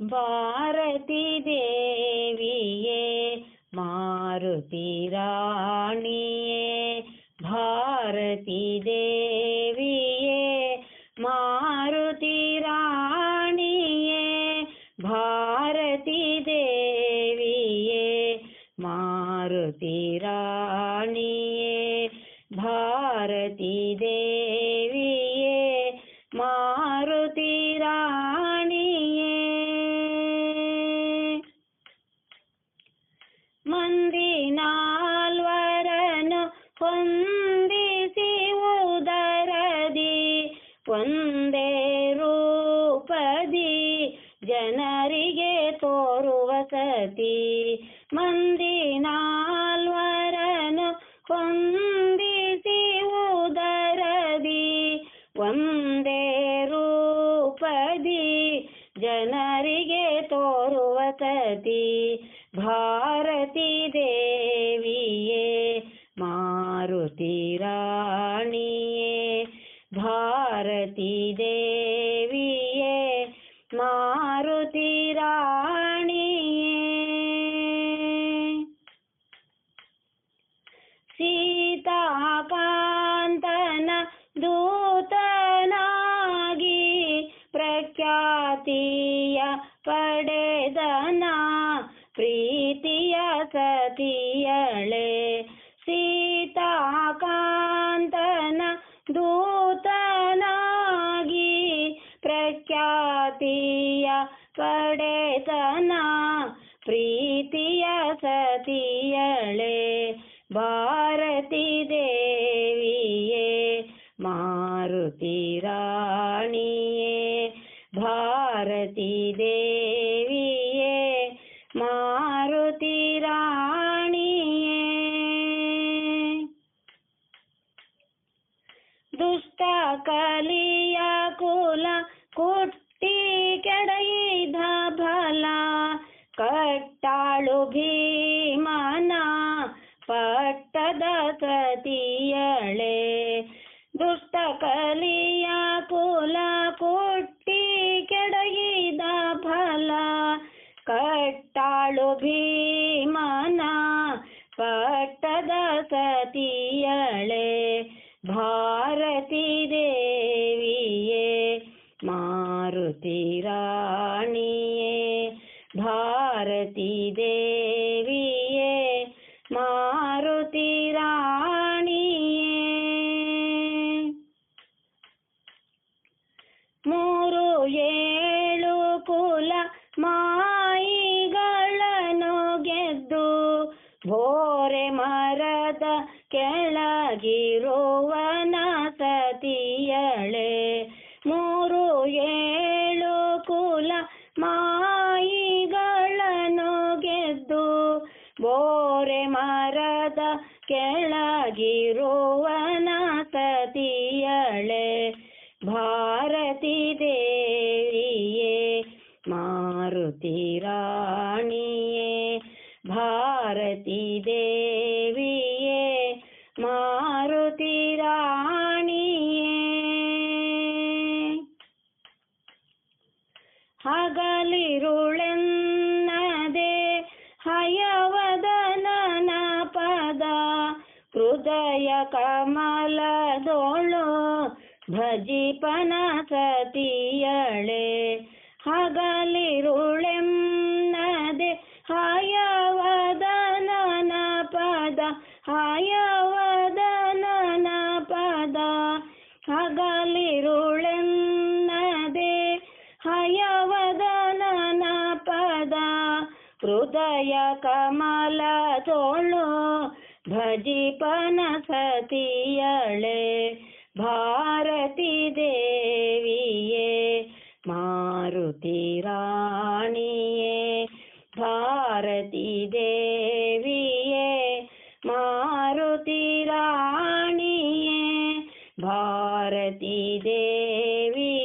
ಭಾರತಿ ದೇವಿಯೇ ಮಾರುತಿ ರಾಣಿಯೇ ಭಾರತಿ ದೇವಿಯೇ ಮಾರುತಿ ರಾಣಿಯೇ ಭಾರತಿ ದೇವಿಯೇ ಮಾರುತಿ ರಾಣಿಯೇ ಭಾರತಿ ದೇವಿಯೇ ಮಂದಿ ನಾಲ್ವರನು ಹೊಂದಿಸಿ ಉದರದಿ ಒಂದೇ ರೂಪದಿ ಜನರಿಗೆ ತೋರುವ ಸತಿ. ಮಂದಿ ನಾಲ್ವರನು ಹೊಂದಿಸಿ ಉದರದಿ ಒಂದೇ ತೋರುವ ಸತಿ ಭಾರತಿ ದೇವಿಯೇ ಮಾರುತಿ ರಾಣಿಯೇ ಭಾರತಿ ದೇವಿಯೇ ಮಾರುತಿ ಪ್ರಖ್ಯಾತಿಯ ಪಡೆದನ ಪ್ರೀತಿಯ ಸತಿಯಳೆ. ಸೀತಾಕಾಂತನ ದೂತನಾಗಿ ಪ್ರಖ್ಯಾತಿಯ ಪಡೆದನ ಪ್ರೀತಿಯ ಸತಿಯಳೆ. ಭಾರತಿ ದೇವಿಯೇ ಮಾರುತಿ ರಾಣಿಯೇ. ಭಾರತಿ ದೇವಿಯೇ ಮಾರುತಿ ರಾಣಿಯೇ ದುಷ್ಟ ಕಲಿಯ ಕುಲ ಕುಟ್ಟಿ ಕೆಡಯಿದ ಫಲ ಕಟ್ಟಾಳು ಭೀಮನ ಭೀಮನ ಪಟ್ಟದ ಸತಿಯಳೆ, ಭಾರತಿ ದೇವಿಯೇ, ಮಾರುತಿ ರಾಣಿಯೇ, ಭಾರತಿ ದೇವಿಯೇ, ಮಾರುತಿ ರಾಣಿಯೇ. ಮೂರು ಏಳು ಕುಲ ಮಾಯಿಗಳನ್ನು ಕೆಳಗಿರುವನ ಸತಿಯಳೆ ಮೂರು ಏಳು ಕುಲ ಮಾಯಿಗಳನ್ನು ಗೆದ್ದು, ಬೋರೆ ಮರದ ಕೆಳಗಿರುವನ ಸತಿಯಳೆ ಭಾರತಿ ದೇವಿಯೇ, ಮಾರುತಿ ರಾಣಿಯೇ, ಭಾರತಿ ದೇವಿಯೇ. ಮಾರುತಿ ರಾಣಿಯೇ. ಹಗಲಿರುಳೆನ್ನದೆ ಹಯವದನನ ಪದ ಹೃದಯ ಕಮಲದೋಳು ಭಜಿಪನ ಸತಿಯಳೆ. ಹಗಲಿರುಳೆನ್ನದೆ ಹಯವದನ ಪದ ಹಯವದನನ ಹಯವದನನ ಪದ, ಹೃದಯ ಕಮಲ ತೋಳು ಭಜಿಪನ ಸತಿಯಳೆ, ಭಾರತಿ ದೇವಿಯೇ, ಮಾರುತಿ ರಾಣಿಯೇ, ಭಾರತಿ ದೇವಿಯೇ, ಮಾರುತಿ ರಾಣಿಯೇ, ಭಾರತಿ ದೇವಿ